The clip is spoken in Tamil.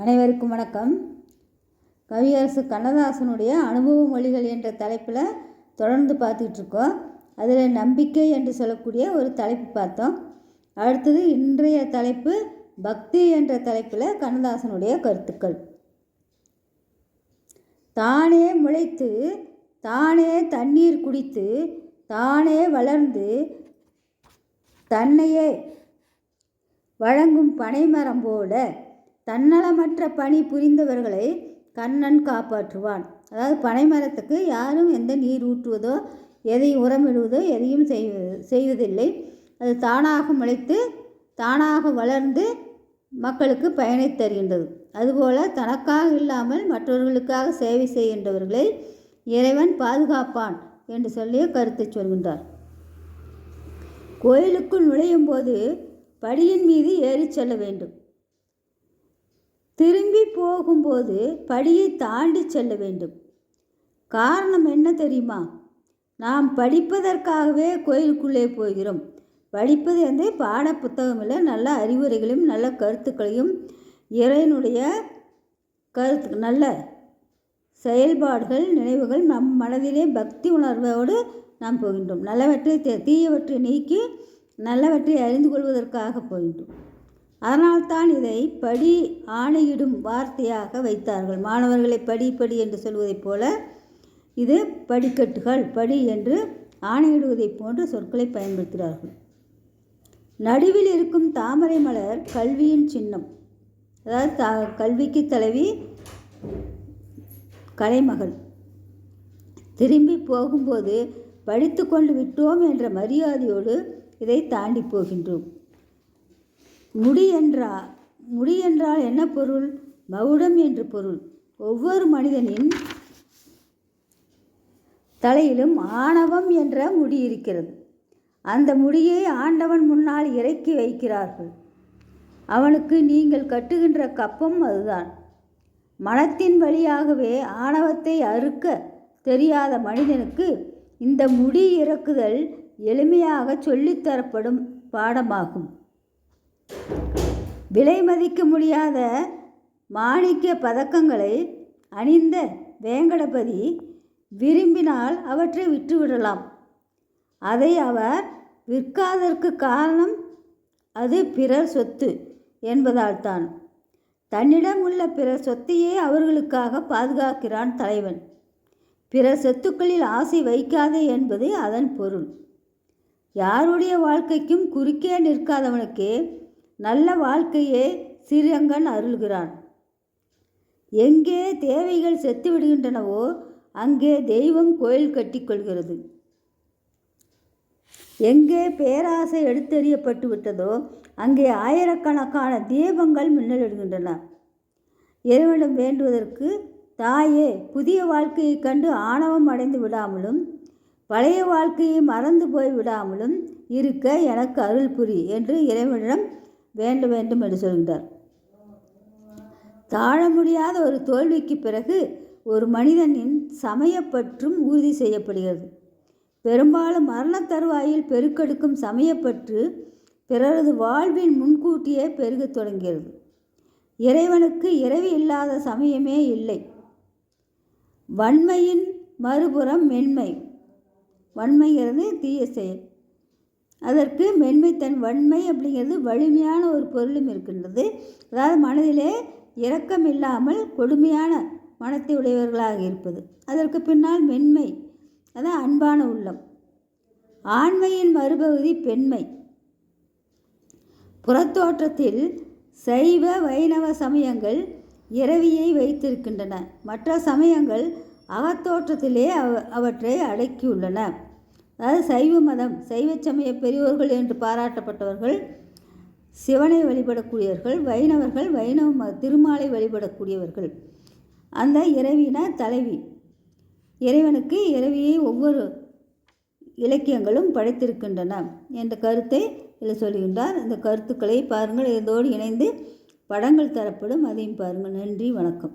அனைவருக்கும் வணக்கம். கவியரசு கண்ணதாசனுடைய அனுபவ மொழிகள் என்ற தலைப்பில் தொடர்ந்து பார்த்துக்கிட்டு இருக்கோம் அதில் நம்பிக்கை என்று சொல்லக்கூடிய ஒரு தலைப்பு பார்த்தோம். அடுத்தது இன்றைய தலைப்பு பக்தி என்ற தலைப்பில் கண்ணதாசனுடைய கருத்துக்கள். தானே முளைத்து தானே தண்ணீர் குடித்து தானே வளர்ந்து தன்னையே வழங்கும் பனைமரம் போல தன்னலமற்ற பணி புரிந்தவர்களை கண்ணன் காப்பாற்றுவான். அதாவது பனைமரத்துக்கு யாரும் எந்த நீர் ஊற்றுவதோ எதையும் உரமிடுவதோ எதையும் செய்வது செய்வதில்லை. அது தானாக முளைத்து தானாக வளர்ந்து மக்களுக்கு பயனை தருகின்றது. அதுபோல தனக்காக இல்லாமல் மற்றவர்களுக்காக சேவை செய்கின்றவர்களை இறைவன் பாதுகாப்பான் என்று சொல்லி கருத்தை சொல்கின்றார். கோயிலுக்குள் நுழையும் போது படியின் மீது ஏறி செல்ல வேண்டும். திரும்பி போகும்போது படியை தாண்டி செல்ல வேண்டும். காரணம் என்ன தெரியுமா? நாம் படிப்பதற்காகவே கோயிலுக்குள்ளே போகிறோம். படிப்பது வந்து பாட புத்தகமில் நல்ல அறிவுரைகளையும் நல்ல கருத்துக்களையும் இறைவனுடைய கருத்து நல்ல செயல்பாடுகள் நினைவுகள் நம் மனதிலே பக்தி உணர்வோடு நாம் போகின்றோம். நல்லவற்றை தீயவற்றை நீக்கி நல்லவற்றை அறிந்து கொள்வதற்காக போகின்றோம். அதனால்தான் இதை படி ஆணையிடும் வார்த்தையாக வைத்தார்கள். மாணவர்களை படி படி என்று சொல்வதைப் போல இது படிக்கட்டுகள் படி என்று ஆணையிடுவதைப் போன்ற சொற்களை பயன்படுத்துகிறார்கள். நடுவில் இருக்கும் தாமரை மலர் கல்வியின் சின்னம். அதாவது த கல்விக்கு தலைவி கலைமகள். திரும்பி போகும்போது படித்து கொண்டு விட்டோம் என்ற மரியாதையோடு இதை தாண்டி போகின்றோம். முடி என்றா முடி என்றால் என்ன பொருள்? மகுடம் என்று பொருள். ஒவ்வொரு மனிதனின் தலையிலும் ஆணவம் என்ற முடி இருக்கிறது. அந்த முடியை ஆண்டவன் முன்னால் இறக்கி வைக்கிறார்கள். அவனுக்கு நீங்கள் கட்டுகின்ற கப்பம் அதுதான். மனத்தின் வழியாகவே ஆணவத்தை அறுக்க தெரியாத மனிதனுக்கு இந்த முடி இறக்குதல் எளிமையாக சொல்லித்தரப்படும் பாடமாகும். விலை மதிக்க முடியாத மாணிக்க பதக்கங்களை அணிந்த வேங்கடபதி விரும்பினால் அவற்றை விற்றுவிடலாம். அதை அவர் விற்காதற்கு காரணம் அது பிறர் சொத்து என்பதால் தான் தன்னிடம் உள்ள பிறர் சொத்தையே அவர்களுக்காக பாதுகாக்கிறான் தலைவன். பிற சொத்துக்களில் ஆசை வைக்காதே என்பது அதன் பொருள். யாருடைய வாழ்க்கைக்கும் குறுக்கே நிற்காதவனுக்கு நல்ல வாழ்க்கையே ஸ்ரீரங்கன் அருள்கிறான். எங்கே தேவைகள் செத்து விடுகின்றனவோ அங்கே தெய்வம் கோயில் கட்டிக்கொள்கிறது எங்கே பேராசை எடுத்தெறியப்பட்டு விட்டதோ அங்கே ஆயிரக்கணக்கான தீபங்கள் மின்னலிடுகின்றன. இறைவனிடம் வேண்டுவதற்கு தாயே புதிய வாழ்க்கையை கண்டு ஆணவம் அடைந்து விடாமலும் பழைய வாழ்க்கையை மறந்து போய் விடாமலும் இருக்க எனக்கு அருள் புரி என்று இறைவனிடம் வேண்ட வேண்டும் என்று சொல்கிறார் தாழ முடியாத ஒரு தோல்விக்கு பிறகு ஒரு மனிதனின் சமயப்பற்றும் உறுதி செய்யப்படுகிறது. பெரும்பாலும் மரண தருவாயில் பெருக்கெடுக்கும் சமயப்பற்று பிறரது வாழ்வின் முன்கூட்டியே பெருகத் தொடங்கிறது இறைவனுக்கு இரவு இல்லாத சமயமே இல்லை. வன்மையின் மறுபுறம் மென்மை. வன்மைங்கிறது தீய செயல். அதற்கு மென்மைத்தன் வன்மை அப்படிங்கிறது வலிமையான ஒரு பொருளும் இருக்கின்றது. அதாவது மனதிலே இரக்கம் இல்லாமல் கொடுமையான மனத்தை உடையவர்களாக இருப்பது. அதற்கு பின்னால் மென்மை அதான் அன்பான உள்ளம். ஆண்மையின் மறுபகுதி பெண்மை. புறத்தோற்றத்தில் சைவ வைணவ சமயங்கள் இரவியை வைத்திருக்கின்றன. மற்ற சமயங்கள் அகத்தோற்றத்திலே அவ அவற்றை அடக்கியுள்ளன. அதாவது சைவ மதம் சைவ சமய பெரியோர்கள் என்று பாராட்டப்பட்டவர்கள் சிவனை வழிபடக்கூடியவர்கள் வைணவர்கள் வைணவ ம திருமாலை வழிபடக்கூடியவர்கள். அந்த இறைவினா தலைவி. இறைவனுக்கு இறைவியை ஒவ்வொரு இலக்கியங்களும் படைத்திருக்கின்றன என்ற கருத்தை இதில் சொல்கின்றார். இந்த கருத்துக்களை பாருங்கள். இதோடு இணைந்து படங்கள் தரப்படும். அதையும் பாருங்கள். நன்றி வணக்கம்.